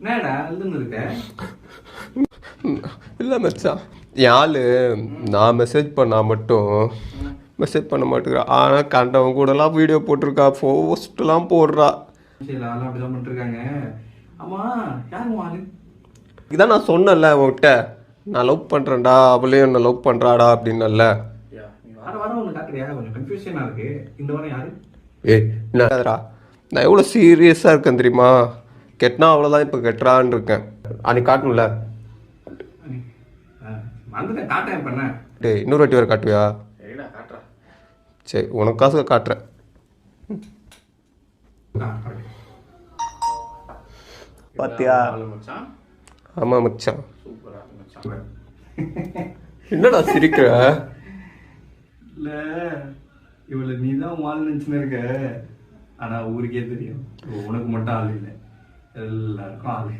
என்னடா இல்லைன்னு இருக்க? இல்லை மச்சான் ஆளு. நான் மெசேஜ் பண்ணா மட்டும். மெசேஜ் பண்ண மாட்டேங்கிறா ஆனால் கண்டவன் கூடலாம் வீடியோ போட்டிருக்கா. போஸ்ட்லாம் போடுறா. சரி அதெல்லாம் அப்படிதான் பண்ணிருக்காங்க ஆமா யாரும் ஆளு? இதான் நான் சொன்னேன்ல உன்கிட்ட. நான் லவ் பண்ணுறேன்டா அவளையும் என்ன லவ் பண்ணுறாடா அப்படின்னல்ல நீ வர வர ஒன்று காட்டுறியா? கொஞ்சம் கன்ஃபியூஷனா இருக்கு. இந்த வாரம் யாரு? ஏய் என்னடா நான் எவ்வளோ சீரியஸாக இருக்கேன் தெரியுமா? கெட்டினா அவ்வளோதான் இப்போ கெட்டுறான்னு இருக்கேன். அன்னைக்கு காட்டணும்ல? டேய் இன்னொரு வாட்டி வேறு காட்டுவியா? காட்டுறேன் சரி உனக்காக காட்டுறேன். ஆ, correct. பாத்தியா? ஆளு மச்சான். ஆமாம் மச்சான். சூப்பரா மச்சான். என்னடா சிரிக்கிற? இல்ல இவள நீ தான் வாழ் நினைச்சுன்னு இருக்க. ஆனா ஊருக்கே தெரியும். உனக்கு மட்டும் ஆள் இல்லை. எல்லாருக்கும் ஆளு